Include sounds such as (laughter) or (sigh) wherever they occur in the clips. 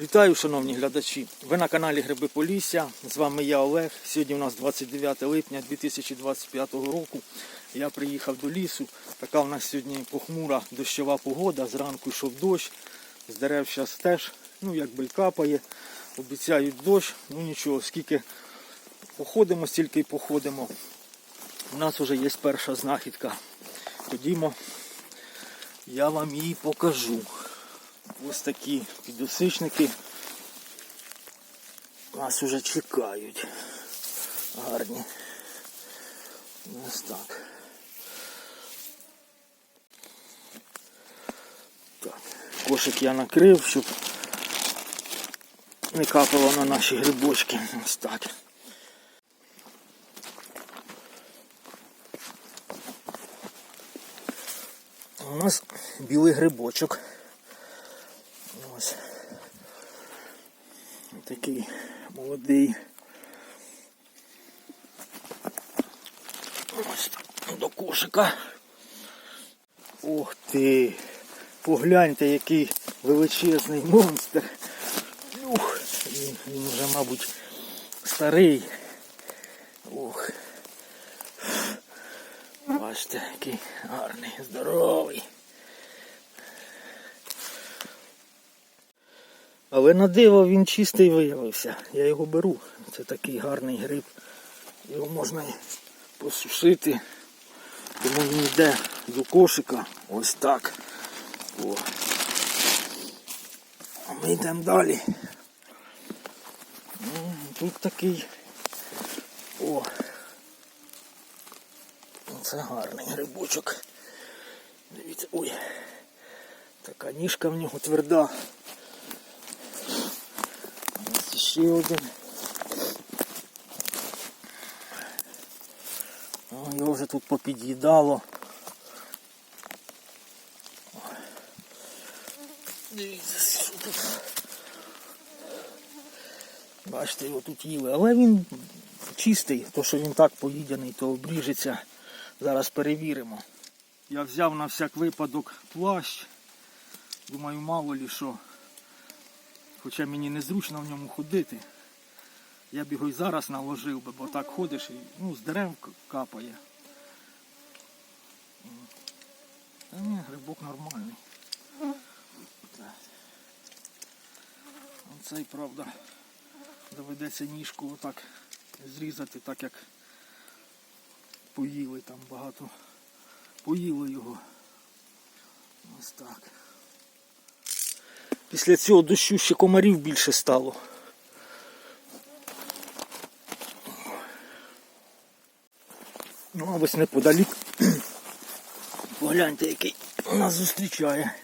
Вітаю, шановні глядачі! Ви на каналі Гриби Полісся. З вами я Олег. Сьогодні у нас 29 липня 2025 року. Я приїхав до лісу. Така у нас сьогодні похмура дощова погода. Зранку йшов дощ. З дерев зараз теж, ну якби капає. Обіцяють дощ. Ну нічого, скільки походимо, стільки й походимо. У нас вже є перша знахідка. Ходімо, я вам її покажу. Ось такі підосичники нас уже чекають. Гарні. Ось так. Так. Кошик я накрив, щоб не капало на наші грибочки. Ось так. У нас білий грибочок. Такий молодий. Ось до кошика. Ух ти! Погляньте, який величезний монстр. Ух, він, він вже, мабуть, старий. Ух. Бачите, який гарний, здоровий. Але на диво він чистий виявився. Я його беру. Це такий гарний гриб. Його можна посушити. Тому він йде до кошика. Ось так. О. А ми йдемо далі. Тут такий. О. Це гарний грибочок. Дивіться, ой. Така ніжка в нього тверда. Ще один. Його вже тут попід'їдало. Дивіться, що тут. Бачите, його тут їли, але він чистий, то що він так поїдений, то обріжеться. Зараз перевіримо. Я взяв на всяк випадок плащ. Думаю, мало лі що. Хоча мені незручно в ньому ходити. Я б його і зараз наложив би, бо так ходиш і ну, з дерев капає. Та ні, грибок нормальний. Оцей, правда, доведеться ніжку отак зрізати, так як поїли там багато. Поїли його. Ось так. Після цього дощу ще комарів більше стало. Ну, а ось неподалік. (clears throat) Погляньте, який нас зустрічає.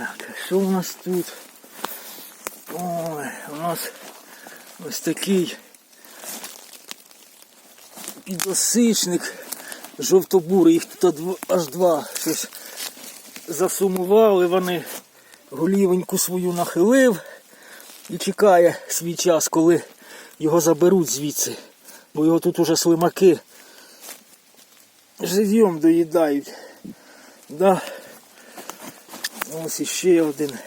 Так, що у нас тут? Ой, у нас ось такий підосичник жовтобурий, їх тут аж два щось засумували, вони голівеньку свою нахилив і чекає свій час, коли його заберуть звідси, бо його тут уже слимаки живьом доїдають. Да. Ось іще один.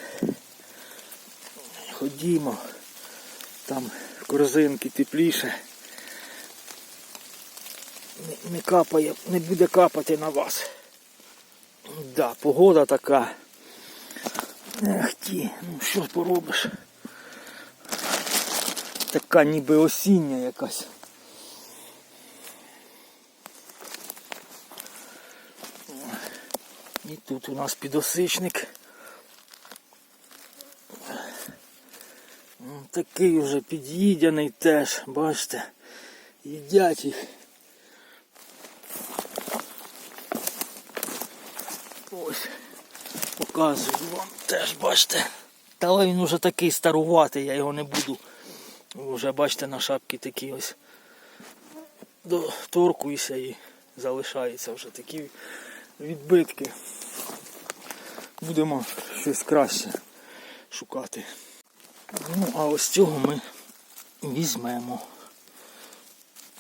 Ходімо. Там корзинки тепліше. Не, не капає, не буде капати на вас. Да, погода така. Ех ті, ну що поробиш? Така ніби осіння якась. І тут у нас підосичник. Такий вже під'їдяний теж, бачите, їдять їх. Ось, показую вам теж, бачите. Та він уже такий старуватий, я його не буду. Вже бачите на шапці такі ось доторкуюся і залишаються вже такі відбитки. будемо щось краще шукати. Ну, а ось цього ми візьмемо.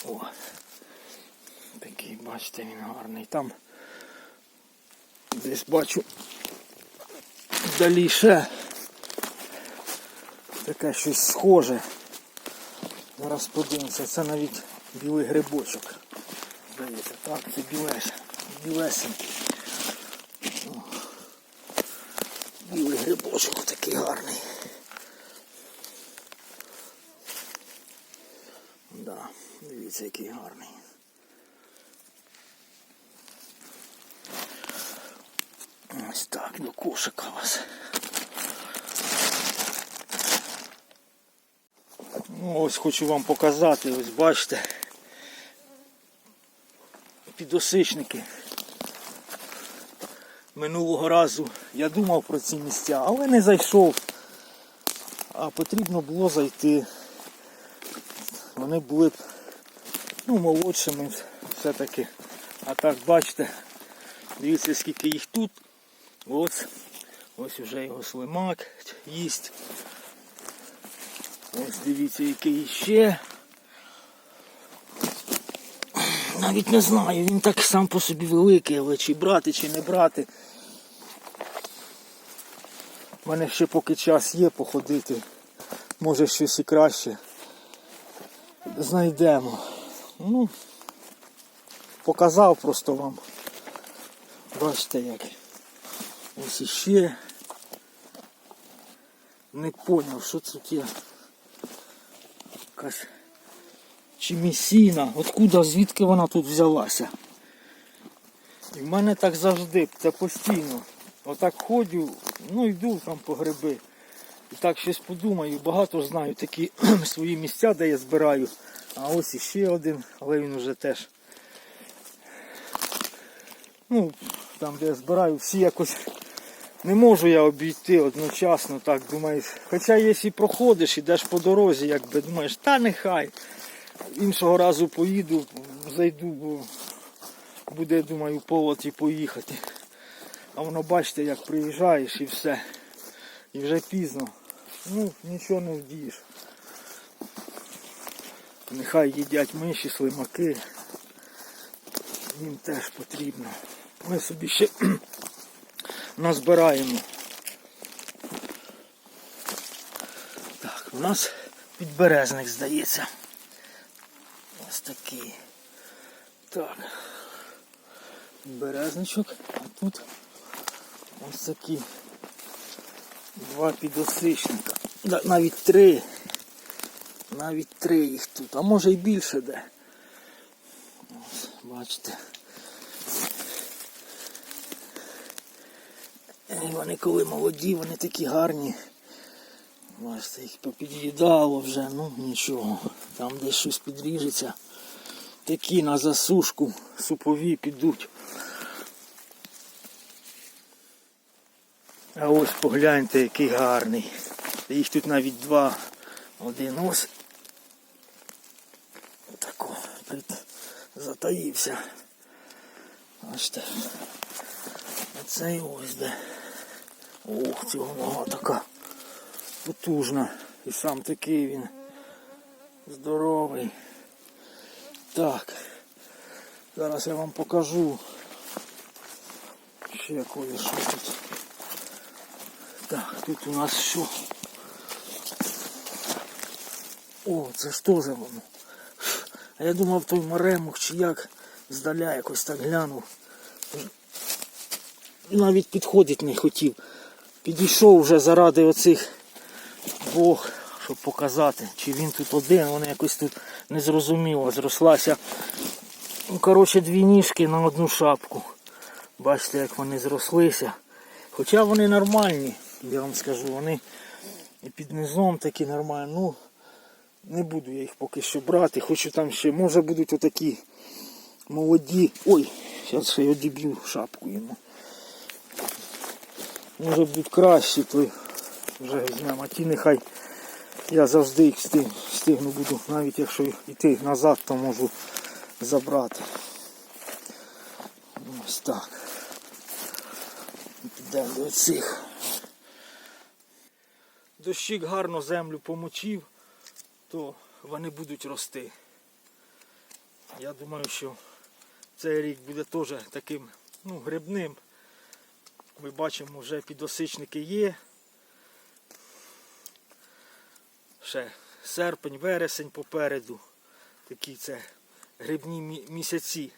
О. Такий, бачите, він гарний. Там десь бачу вдалі ще таке щось схоже. Зараз подивимося, це навіть білий грибочок. Здається, так, це білеш, білесенький. О. Білий грибочок такий гарний. Да, дивіться, який гарний. Ось так, до кошика вас. Ну, ось хочу вам показати, ось бачите. Підосичники. Минулого разу я думав про ці місця, але не зайшов. А потрібно було зайти. Вони були б ну, молодшими все-таки. А так бачите, дивіться скільки їх тут. Ось, ось уже його слимак їсть. Ось дивіться, який ще. Навіть не знаю, він так сам по собі великий, але чи брати, чи не брати. У мене ще поки час є походити. Може щось і краще. Знайдемо. Ну, показав просто вам. Бачите як. Ось іще. Не поняв, що тут є. Якась чи місіна. Откуда, звідки вона тут взялася? І в мене так завжди, це постійно. Отак ходю, ну йду там по гриби. І так щось подумаю, багато знаю такі (clears throat) свої місця, де я збираю. А ось іще один, але він вже теж. Ну, там де я збираю, всі якось не можу я обійти одночасно, так думаєш. Хоча якщо проходиш, ідеш по дорозі, якби думаєш, та нехай. Іншого разу поїду, зайду, бо буде, думаю, повод і поїхати. А воно бачите, як приїжджаєш і все. І вже пізно. Ну, нічого не вдієш. Нехай їдять миші, слимаки. Їм теж потрібно. Ми собі ще (clears throat) назбираємо. Так, у нас підберезник здається. Ось такий. Так. Березничок, а тут ось такі два підосичника. Навіть три. Навіть три їх тут, а може і більше де. Ось, бачите. І вони коли молоді, вони такі гарні. Бачите, їх попід'їдало вже, ну нічого. Там десь щось підріжеться. Такі на засушку супові підуть. А ось погляньте, який гарний. Їх тут навіть два. Один ось. Тако прит... затаївся. Бачите. Оцей ось де. Ох, цього нога така потужна. І сам такий він здоровий. Так. Зараз я вам покажу. Ще кое-що тут. Так, тут у нас що? О, це ж теж воно. Я думав той маремух чи як здаля якось так глянув. Навіть підходить не хотів. Підійшов вже заради оцих двох, щоб показати, чи він тут один, вони якось тут незрозуміло зрослася. Ну, коротше, дві ніжки на одну шапку. Бачите, як вони зрослися. Хоча вони нормальні, я вам скажу, вони і під низом такі нормальні. Ну, не буду я їх поки що брати. Хочу там ще, може будуть отакі молоді. Ой, зараз ще я одіб'ю шапку йому. Може будуть кращі, то вже візьмемо. А ті нехай я завжди їх встиг- встигну буду, навіть якщо йти назад, то можу забрати. Ось так. Підемо до цих. Дощик гарно землю помочив, то вони будуть рости. Я думаю, що цей рік буде теж таким ну, грибним. Ми бачимо, вже підосичники є. Ще серпень, вересень попереду. Такі це грибні місяці.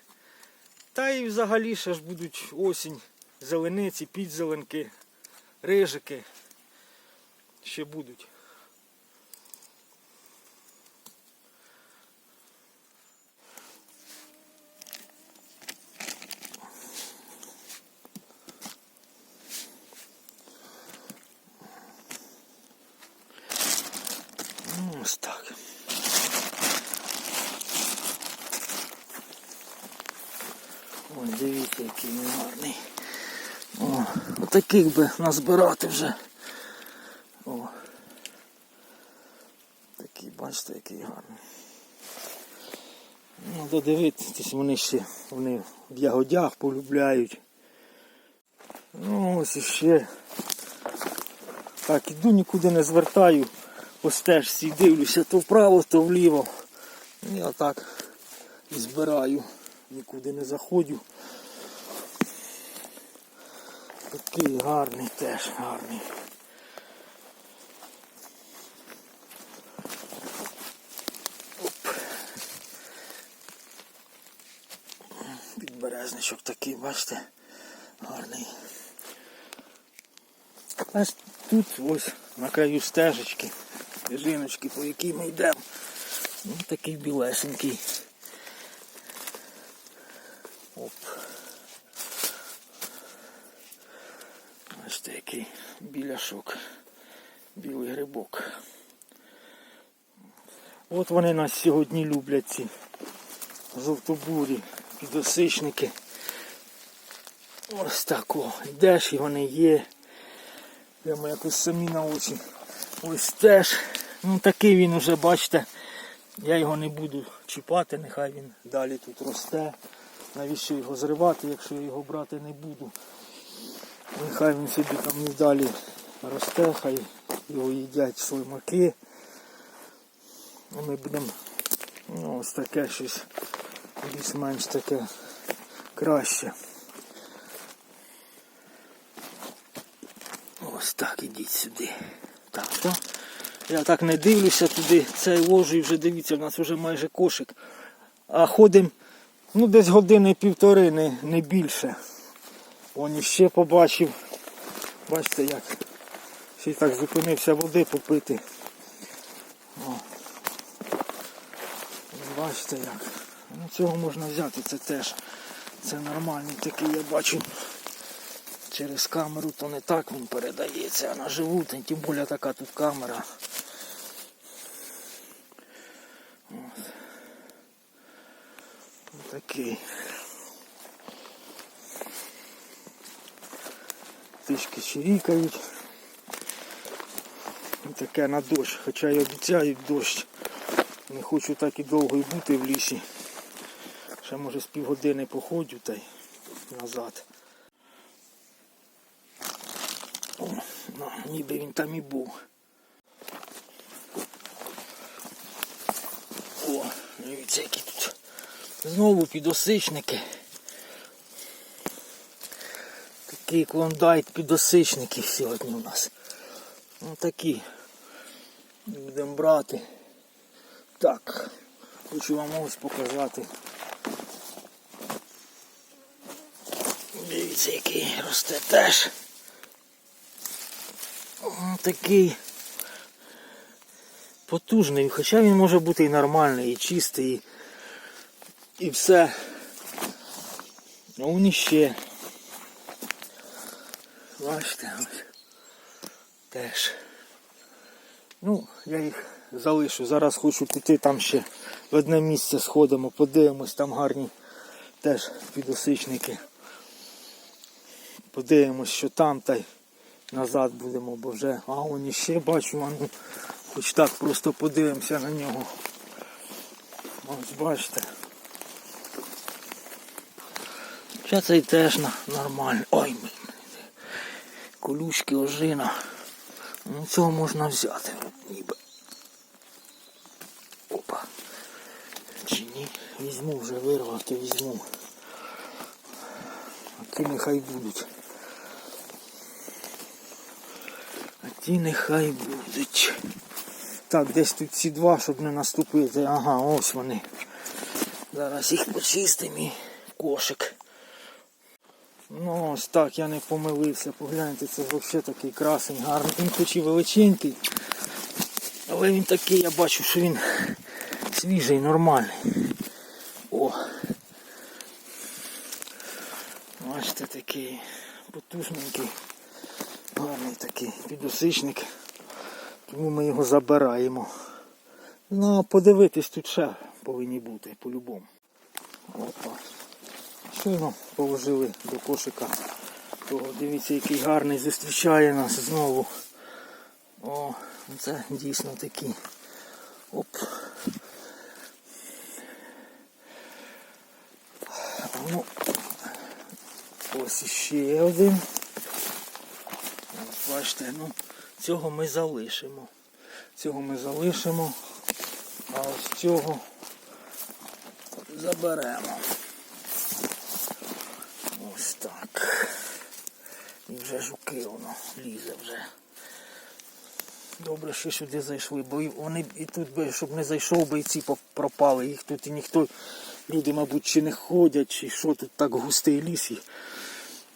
Та і взагалі ще ж будуть осінь, зелениці, підзеленки, рижики. Ще будуть. Ось так. Ось дивіться, який він гарний. О, отаких би назбирати вже. О. Такий, бачите, який гарний. Ну, додивитись, вони ще вони в ягодях полюбляють. Ну, ось іще. Так, іду нікуди не звертаю. По стежці дивлюся то вправо, то вліво. І отак збираю. Нікуди не заходжу. Такий гарний теж гарний. Оп. Підберезничок такий, бачите, гарний. Ось тут ось на краю стежечки, жіночки, по якій ми йдемо. Ну, такий білесенький. Оп. Бачите, який біляшок, білий грибок. От вони нас сьогодні люблять ці жовтобурі, підосичники. Ось так о, йдеш і вони є. Прямо якось самі на очі. Ось теж. Ну такий він уже, бачите, я його не буду чіпати, нехай він далі тут росте. Навіщо його зривати, якщо я його брати не буду. Нехай він собі там і далі росте, хай його їдять слимаки. Ми будемо ну, ось таке щось більш-менш таке краще. Ось так ідіть сюди. Так. Я так не дивлюся туди, цей ложу і вже дивіться, в нас вже майже кошик. А ходимо ну, десь години півтори, не, не більше. Вон іще побачив. Бачите як. Ще й так зупинився води попити. О. Бачите як. Ну, цього можна взяти, це теж. Це нормальний такий, я бачу. Через камеру то не так він передається, а наживу, тим більше така тут камера. От. Такий. Тишки чирікають. Таке на дощ, хоча й обіцяють дощ. Не хочу так і довго і бути в лісі. Ще може з півгодини походжу та й назад. О, ну, ніби він там і був. О, дивіться, які тут знову підосичники. Такий клондайк підосичників сьогодні у нас. Ну такі. Будемо брати. Так, хочу вам ось показати. Дивіться, який росте теж. Такий потужний, хоча він може бути і нормальний, і чистий, і, і все. А він іще. Бачите. Теж. Ну, я їх залишу. Зараз хочу піти там ще в одне місце сходимо, подивимось, там гарні теж підосичники. Подивимось, що там та й назад будемо, бо вже. А он іще бачу, а ну, хоч так просто подивимося на нього. Ось бачите. Хоча цей теж нормально. Ой, колючки, ожина. Ну, цього можна взяти. Ніби. Опа. Чи ні? Візьму вже вирвати, візьму. А ті нехай будуть. А ті нехай будуть. Так, десь тут ці два, щоб не наступити. Ага, ось вони. Зараз їх почистимо і кошик. Ну ось так, я не помилився. Погляньте, це взагалі такий красень, гарний. Він хоч і величенький. Але він такий, я бачу, що він свіжий, нормальний. О! Бачите, такий гарний такий. Тому ми його забираємо. Ну, подивитись тут ще повинні бути по-любому. Щойно положили до кошика. Того, дивіться, який гарний зустрічає нас знову. О, це дійсно такий. Оп. Ну, ось іще один. Бачите, ну, цього ми залишимо. Цього ми залишимо, а ось цього заберемо. Ось так. І вже жуки воно лізе вже. Добре, що сюди зайшли, бо вони і тут би, щоб не зайшов би і ці пропали. Їх тут і ніхто, люди, мабуть, чи не ходять, чи що тут так густий ліс. І,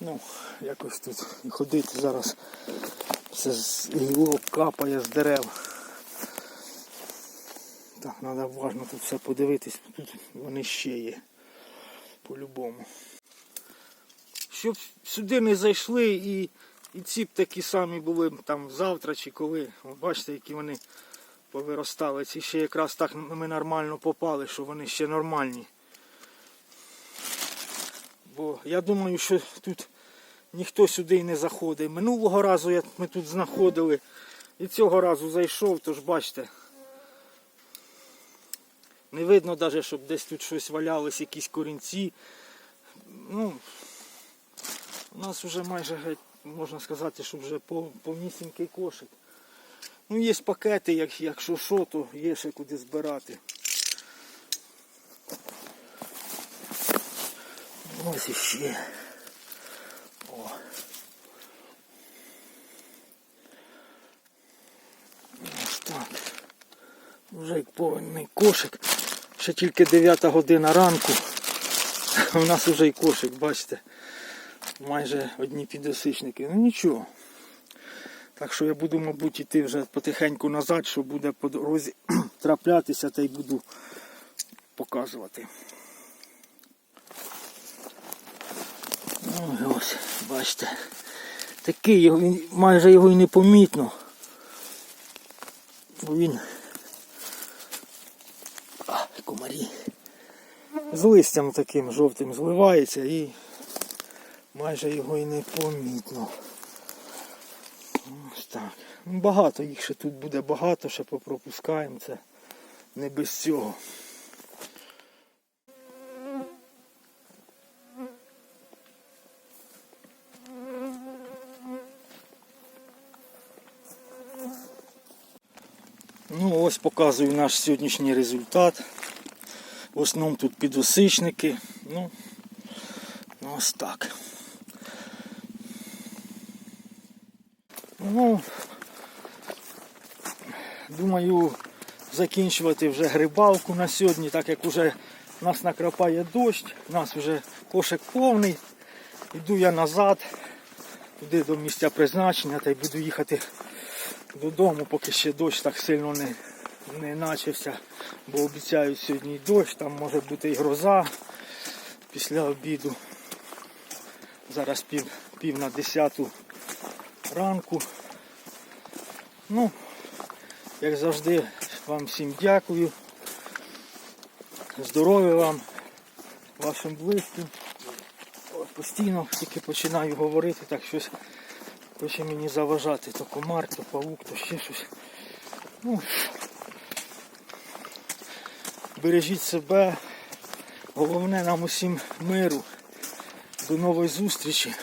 ну, якось тут ходити зараз. Все з гілок капає з дерев. Так, треба уважно тут все подивитись, тут вони ще є. По-любому. Щоб сюди не зайшли і, і ці б такі самі були там завтра чи коли. От бачите, які вони повиростали. Ці ще якраз так ми нормально попали, що вони ще нормальні. Бо я думаю, що тут ніхто сюди й не заходить. Минулого разу ми тут знаходили і цього разу зайшов, тож бачите. Не видно навіть, щоб десь тут щось валялось, якісь корінці. Ну, у нас вже майже геть, можна сказати, що вже повнісінький кошик. Ну, є пакети, як, якщо що, то є ще куди збирати. Ось іще. О. Ось так. Вже як повний кошик. Ще тільки 9 година ранку. У нас вже і кошик, бачите. Майже одні підосичники. Ну нічого. Так що я буду, мабуть, іти вже потихеньку назад, що буде по дорозі (clears throat) траплятися, та й буду показувати. Ну, ось, бачите. Такий його, майже його і не помітно. Він комарі. З листям таким жовтим зливається і майже його і не помітно. Ось так. Ну, Багато їх ще тут буде багато, ще попропускаємо це не без цього. Ну ось показую наш сьогоднішній результат. В основному тут підосичники. Ну, ну ось так. Ну, думаю, закінчувати вже грибалку на сьогодні, так як вже нас накрапає дощ, у нас вже кошик повний. Йду я назад, туди до місця призначення та й буду їхати додому, поки ще дощ так сильно не, не начався, бо обіцяють сьогодні дощ, там може бути і гроза після обіду. Зараз пів, пів на десяту ранку. Ну, як завжди, вам всім дякую. Здоров'я вам, вашим близьким. Постійно тільки починаю говорити, так щось хоче мені заважати. То комар, то павук, то ще щось. Ну, бережіть себе. Головне нам усім миру. До нової зустрічі.